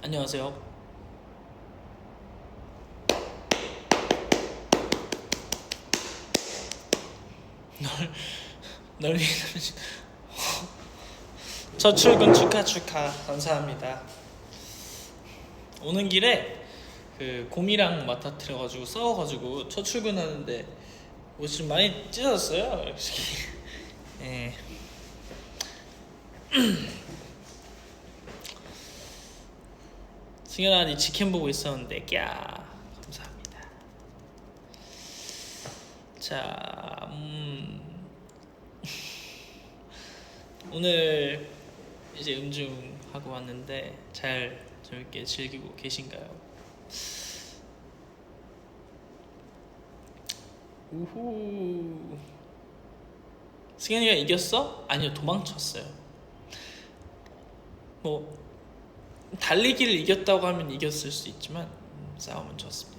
안녕하세요. 널, 널 위해 첫 출근 축하 축하 감사합니다. 오는 길에 그 곰이랑 맡아트려가지고 싸워가지고 첫 출근하는데 옷이 좀 많이. 솔직히. 예. 승현아 니 치킨 보고 있었는데 꺄 감사합니다. 자, 음, 오늘 이제 음중 하고 왔는데 잘 재밌게 즐기고 계신가요? 우후. 승현이가 이겼어? 아니요 도망쳤어요. 뭐 달리기를 이겼다고 하면 이겼을 수 있지만 음, 싸움은 졌습니다.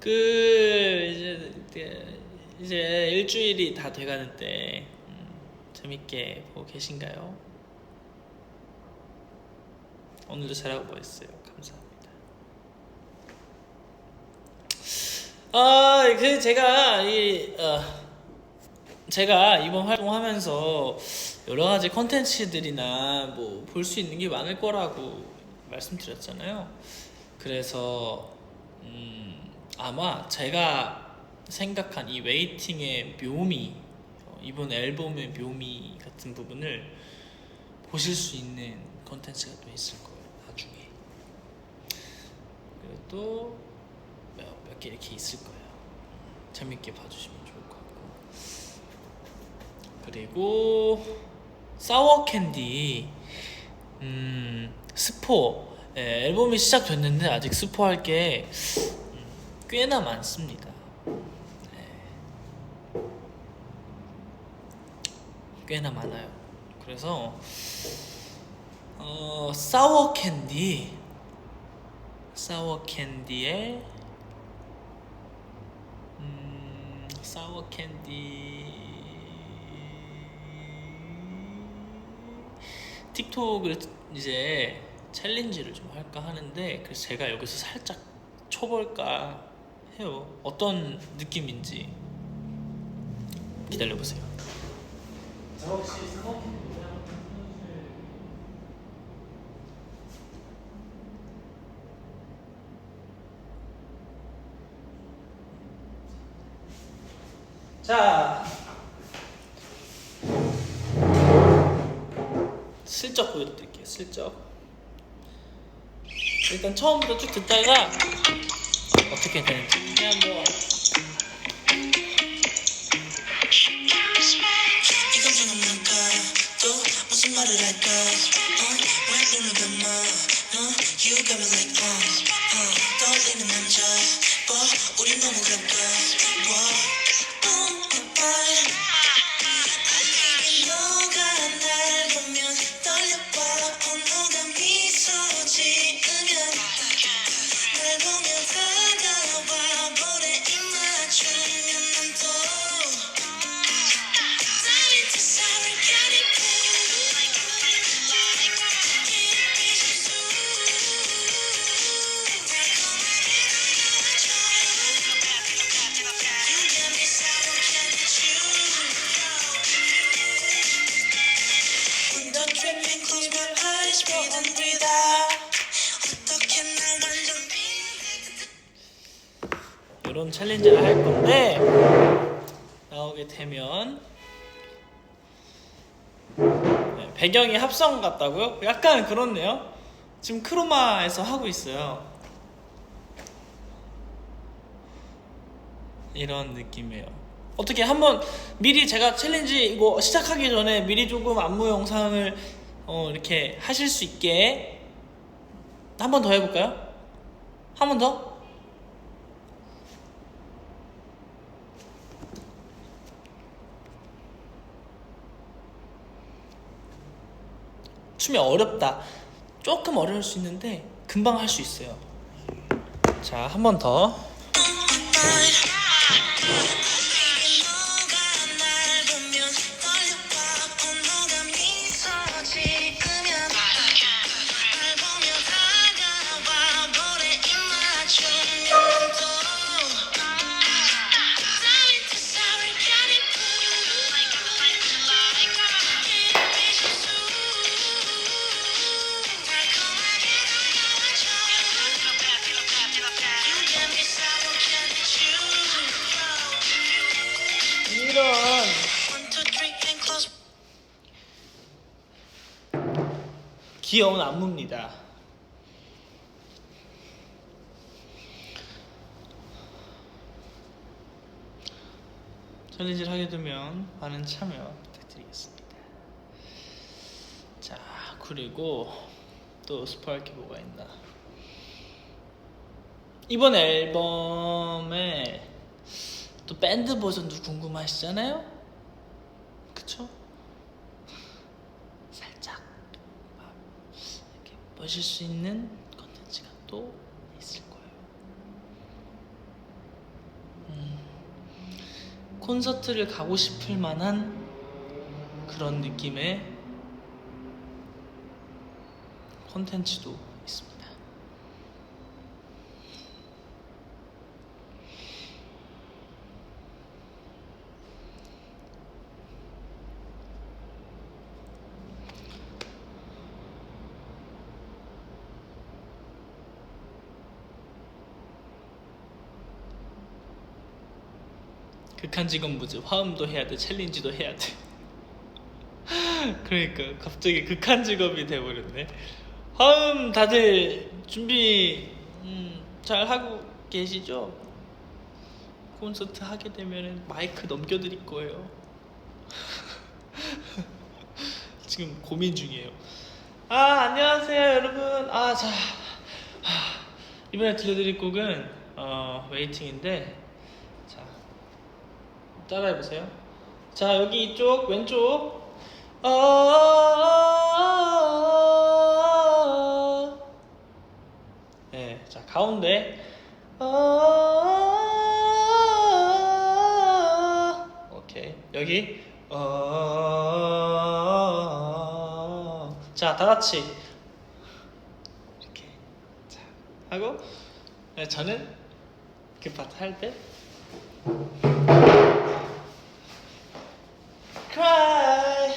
그 이제 이제- 일주일이 다 돼가는 데 음, 재밌게 보고 계신가요? 오늘도 잘하고 멋있어요. 감사합니다. 아, 그 제가 이 어, 제가 이번 활동하면서 여러 가지 컨텐츠들이나 뭐 볼 수 있는 게 많을 거라고 말씀드렸잖아요. 그래서 음, 아마 제가 생각한 이 웨이팅의 묘미, 어, 이번 앨범의 묘미 같은 부분을 보실 수 있는 컨텐츠가 또 있을 거예요. 나중에. 그리고 또 몇 개 이렇게 있을 거예요. 재밌게 봐주시면. 그리고 사워 캔디 음, 스포 예, 앨범이 시작됐는데 아직 스포할 게 음, 꽤나 많습니다. 네. 꽤나 많아요. 그래서 어, 사워 캔디 사워 캔디의 음, 사워 캔디 틱톡을 이제 챌린지를 좀 할까 하는데 그래서 제가 여기서 살짝 쳐볼까 해요. 어떤 느낌인지 기다려 보세요. 저 혹시 캔디 자 슬쩍 보여드릴게요 슬쩍 일단 처음부터 쭉 듣다가 어떻게 되는지 그냥 뭐 어? 어? Uh, uh, 떠올리는 남자 뭐 우린 너무 가까워 이런 챌린지를 할 건데 나오게 되면 네, 배경이 합성 같다고요? 약간 그렇네요. 지금 크로마에서 하고 있어요. 이런 느낌이에요. 어떻게 한번 미리 제가 챌린지 이거 시작하기 전에 미리 조금 안무 영상을 어, 이렇게 하실 수 있게 한 번 더 해볼까요? 한 번 더? 춤이 어렵다. 조금 어려울 수 있는데 금방 할 수 있어요. 자, 한 번 더. 귀여운 안무입니다. 챌린지를 하게 되면 많은 참여 부탁드리겠습니다. 자, 그리고 또 스포할 게 뭐가 있나? 이번 앨범에 또 밴드 버전도 궁금하시잖아요? 그쵸? 살짝 막 이렇게 보실 수 있는 컨텐츠가 또 있을 거예요. 음, 콘서트를 가고 싶을 만한 그런 느낌의 콘텐츠도 있습니다. 극한 직업 무즈 화음도 해야 돼 챌린지도 해야 돼. 그러니까 갑자기 극한 직업이 돼버렸네. 화음 다들 준비 음, 잘 하고 계시죠? 콘서트 하게 되면 마이크 넘겨드릴 거예요. 지금 고민 중이에요. 아 안녕하세요 여러분. 아자 이번에 들려드릴 곡은 어, 웨이팅인데 자 따라해 보세요. 자 여기 이쪽 왼쪽. 아. 네, 자 가운데. 아. 오케이 여기. 아. 자 다 같이 이렇게 자 하고 네, 저는 그 파트 할 때. cry.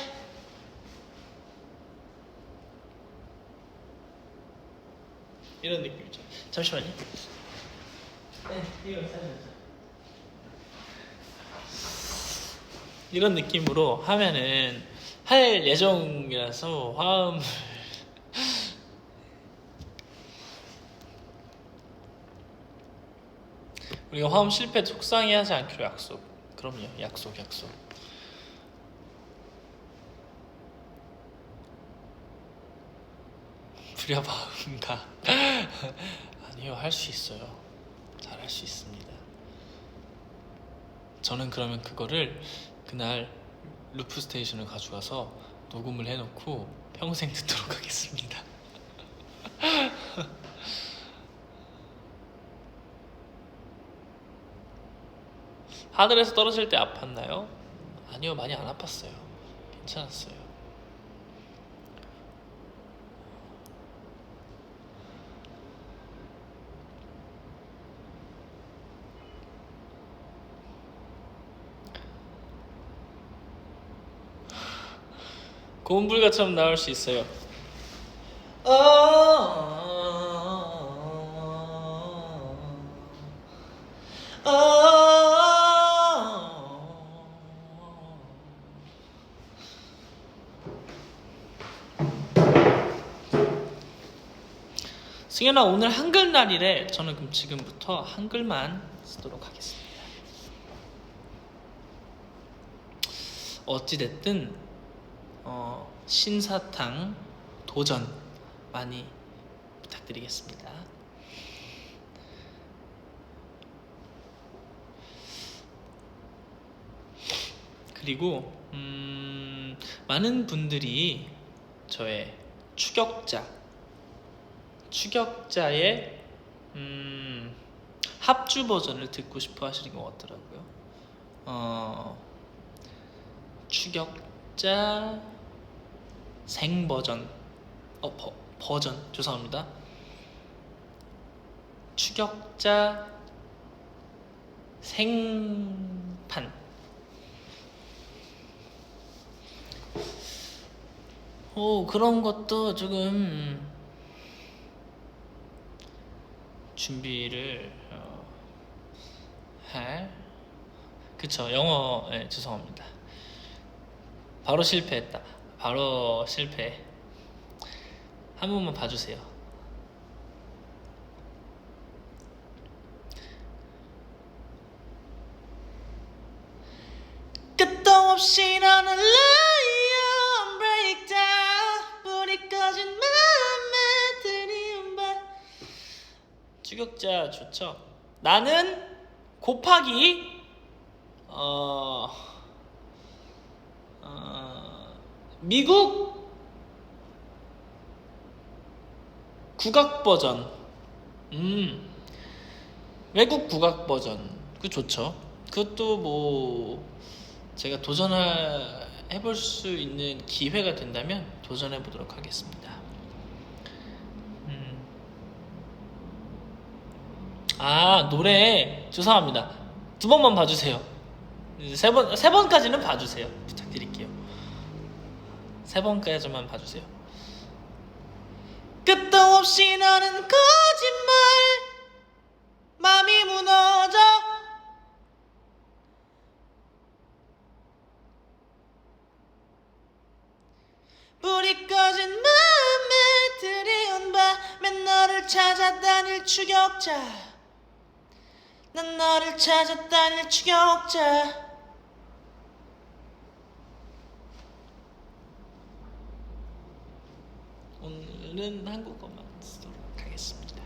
이런 느낌이죠. 잠시만요. 네, 이거 사진. 이런 느낌으로 하면은 할 예정이라서 화음을 우리가 화음 실패 속상해하지 않기로 약속. 그럼요, 약속, 약속. 부려봐은가 아니요 할 수 있어요. 잘 할 수 있습니다. 저는 그러면 그거를 그날 루프 스테이션을 가져가서 녹음을 해놓고 평생 듣도록 하겠습니다. 하늘에서 떨어질 때 아팠나요? 아니요 많이 안 아팠어요. 괜찮았어요 고음불가처럼 나올 수 있어요. 승현아 오늘 한글날이래. 저는 그럼 지금부터 한글만 쓰도록 하겠습니다. 어찌됐든 어, 신사탕 도전 많이 부탁드리겠습니다. 그리고 음, 많은 분들이 저의 추격자, 추격자의 음, 합주 버전을 듣고 싶어 하시는 것 같더라고요. 어, 추격자 생 버전 어 버, 버전 죄송합니다. 추격자 생판. 오 그런 것도 조금 준비를 어, 할 그쵸 영어 네, 죄송합니다. 바로 실패했다. 바로 실패. 한 번만 봐주세요. 끝도 없이 너는 lion breakdown 불이 꺼진 맘에 들이운바 추격자 좋죠 나는 곱하기 어, 어 미국 국악 버전 음 외국 국악 버전 그 좋죠 그것도 뭐 제가 도전을 해볼 수 있는 기회가 된다면 도전해 보도록 하겠습니다. 음. 아 노래 죄송합니다. 두 번만 봐주세요. 세 번 세 번까지는 봐주세요. 부탁드릴게요. 세 번까지만 봐주세요. 끝도 없이 너는 거짓말 맘이 무너져. 불이 꺼진 맘에 들이운 밤에 너를 찾아다닐 추격자. 난 너를 찾아다닐 추격자 오늘은 한국어만 쓰도록 하겠습니다.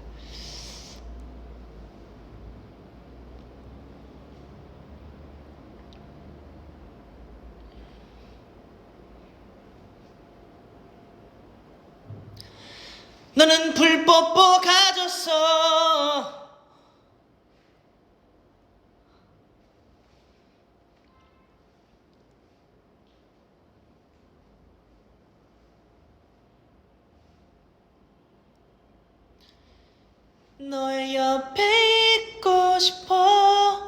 너는 불뽀뽀 가졌어 너의 옆에 있고 싶어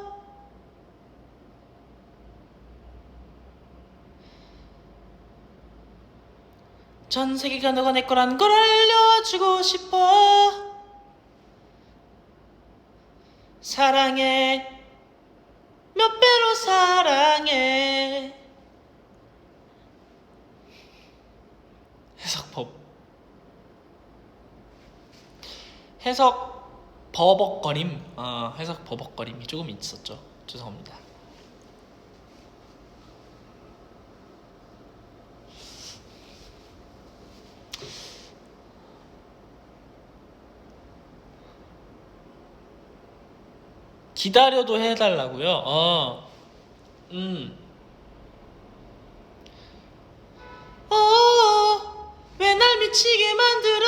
전 세계가 너가 내 거라는 걸 알려주고 싶어. 사랑해. 몇 배로 사랑해. 해석법. 해석 버벅거림. 아 해석 버벅거림이 조금 있었죠. 죄송합니다 기다려도 해달라고요. 어, 음. 어, 왜 날 미치게 만들어?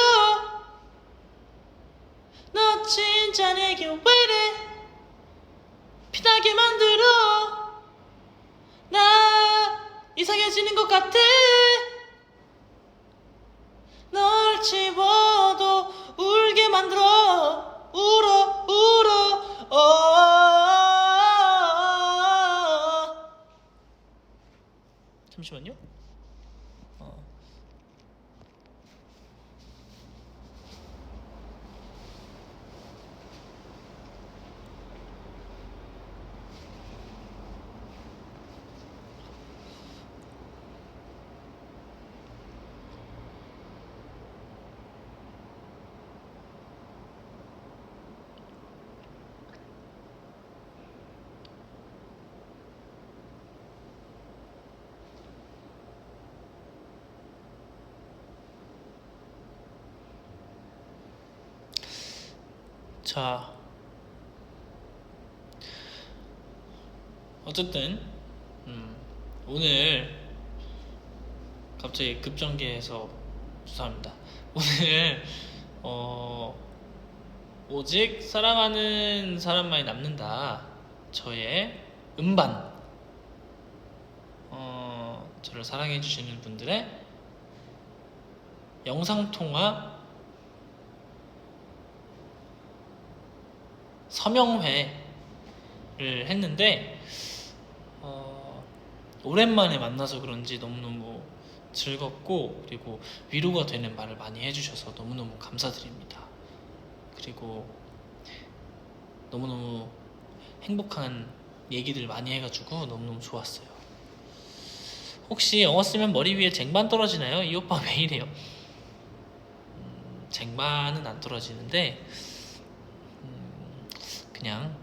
너 진짜 내게 왜 이래? 피나게 만들어. 나 이상해지는 것 같아. 널 집어도 울게 만들어 울어 울어 어 잠시만요 어. 자 어쨌든 음, 오늘 갑자기 급전개해서 죄송합니다. 오늘 어 오직 사랑하는 사람만이 남는다. 저의 음반. 어 저를 사랑해 주시는 분들의 영상 통화 서명회를 했는데 어, 오랜만에 만나서 그런지 너무너무 즐겁고 그리고 위로가 되는 말을 많이 해주셔서 너무너무 감사드립니다. 그리고 너무너무 행복한 얘기들 많이 해가지고 너무너무 좋았어요. 혹시 영어 쓰면 머리 위에 쟁반 떨어지나요? 이 오빠 왜 이래요? 음, 쟁반은 안 떨어지는데 음, 그냥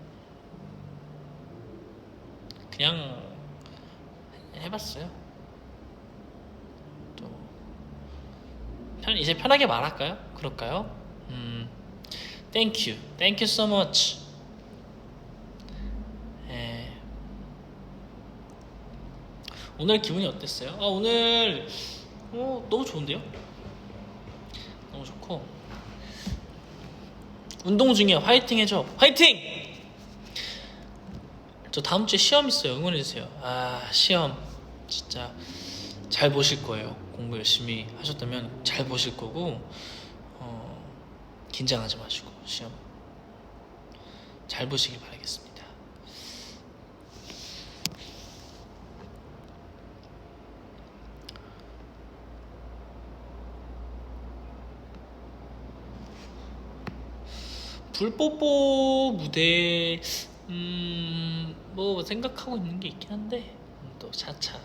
그냥 해봤어요. 또 편, 이제 편하게 말할까요? 그럴까요? 음, thank you, thank you so much. 예. 오늘 기분이 어땠어요? 아, 오늘 어, 너무 좋은데요? 너무 좋고 운동 중에 화이팅 해줘. 화이팅! 저 다음 주에 시험 있어요. 응원해 주세요. 아 시험. 진짜 잘 보실 거예요. 공부 열심히 하셨다면 잘 보실 거고 어, 긴장하지 마시고 시험 잘 보시길 바라겠습니다 불뽀뽀 무대 음 뭐 생각하고 있는 게 있긴 한데 음, 또 차차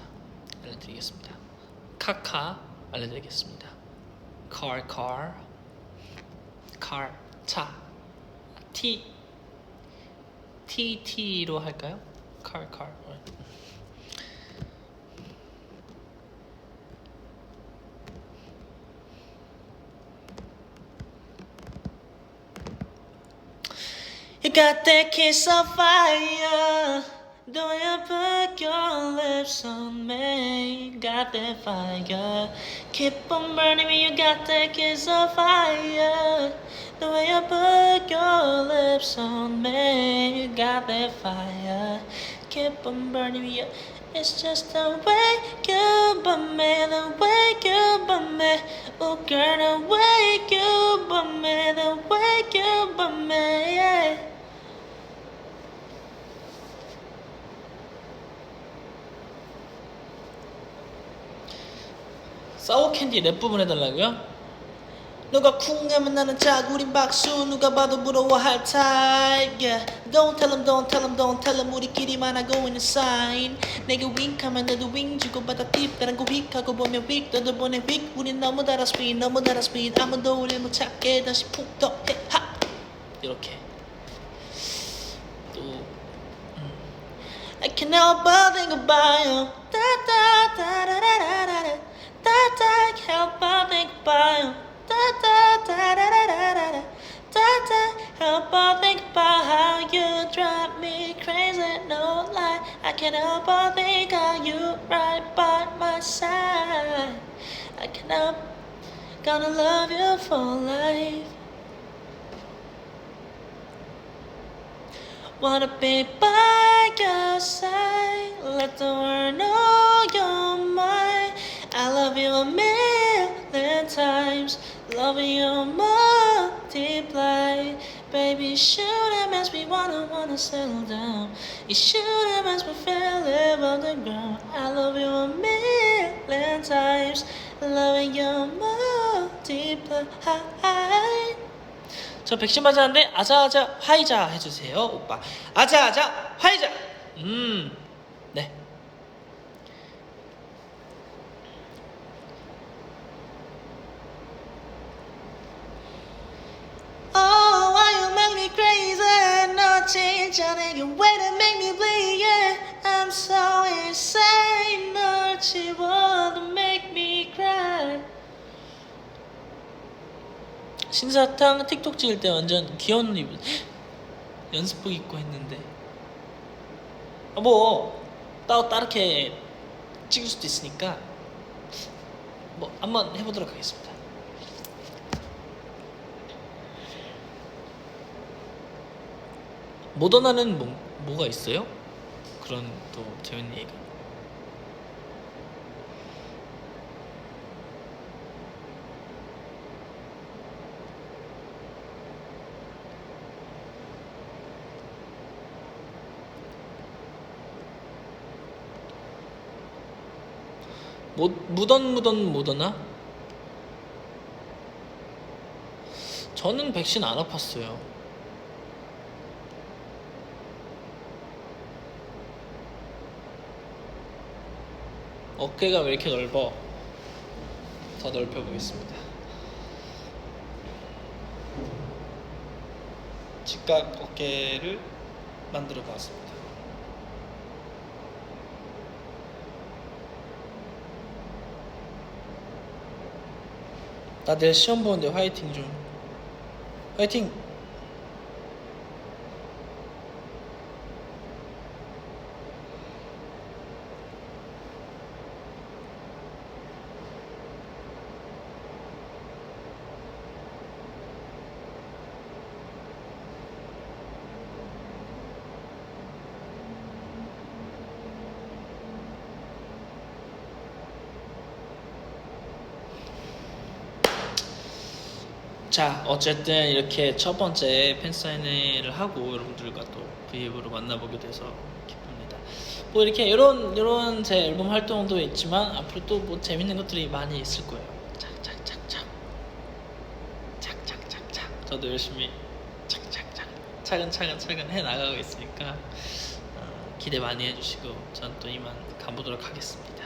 알려드리겠습니다. 카카 알려드리겠습니다. car car car 차 T T T로 할까요? car car got that kiss of fire. Do you put your lips on me? Got that fire. Keep on burning me. You got that kiss of fire. The way you put your lips on me. You got that fire. Keep on burning me. It's just the way you burn me, the way you burn me. Oh girl, the way you burn me, the way you burn me. Yeah. 사워 캔디 랩 부분 해달라고요? 누가 쿵 하면 나는 자구린 박수 누가 봐도 부러워할 타입. Yeah. Don't tell them don't tell them don't tell them 우리끼리만 하고 있는 sign. 내가 윙하면 너도 윙 주고 받아 팁 다른 거 윅하고 보면 윅 너도 보내 윅 우린 너무 달아 스피드 너무 달아 스피드 아무도 우릴 못 찾게 다시 푹 더해. 하! 이렇게. 또 I can't help but think about you. Can't help but think about. Da da da da da da da da. Da da help but think about how you drive me crazy. No lie, I can't help but think how you right by my side. I can't help, gonna love you for life. Wanna be by your side. Let the world know a million times. Loving you multiply. Baby, shoot him as we wanna, wanna settle down. You shoot him as we feel live on the ground. I love you a million times. Loving you multiply. 저 백신 맞았는데 아자아자 화이자 해주세요 오빠 아자아자 화이자 음네 Oh, why you make me think you way to make me bleed. Yeah, I'm so insane. You want to make me cry. 신사탕 틱톡 찍을 때 완전 귀여운 옷입 연습복 입고 했는데 아, 뭐 따로 따르게 찍을 수도 있으니까 뭐 한번 해보도록 하겠습니다. 모더나는 뭐, 뭐가 있어요? 그런 또 재밌는 얘기가 모, 무던 무던 모더나? 저는 백신 안 아팠어요. 어깨가 왜 이렇게 넓어? 더 넓혀 보겠습니다. 직각 어깨를 만들어 보았습니다. 나 내일 시험 보는데 화이팅 좀. 화이팅! 자, 어쨌든 이렇게 첫 번째 팬사인회를 하고 여러분들과 또 V앱으로 만나보게 돼서 기쁩니다. 뭐 이렇게 이런 이런 제 앨범 활동도 있지만 앞으로 또 뭐 재밌는 것들이 많이 있을 거예요. 착착착착, 착착착착. 저도 열심히 착착착, 차근차근 차근 해 나가고 있으니까 어, 기대 많이 해주시고 전 또 이만 가보도록 하겠습니다.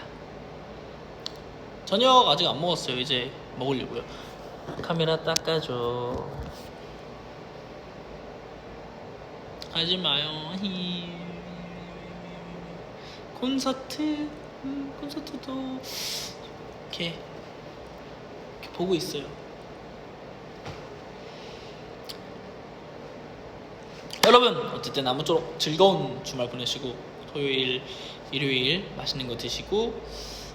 저녁 아직 안 먹었어요. 이제 먹으려고요. 카메라 닦아줘. 하지 마요. 히. 콘서트, 음, 콘서트도 이렇게, 이렇게 보고 있어요. 여러분 어쨌든 아무쪼록 즐거운 주말 보내시고 토요일, 일요일 맛있는 거 드시고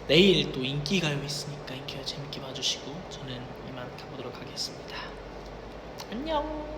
내일 또 인기가요 있으니까 인기가요 재밌게 봐주시고 저는 가보도록 하겠습니다. 안녕.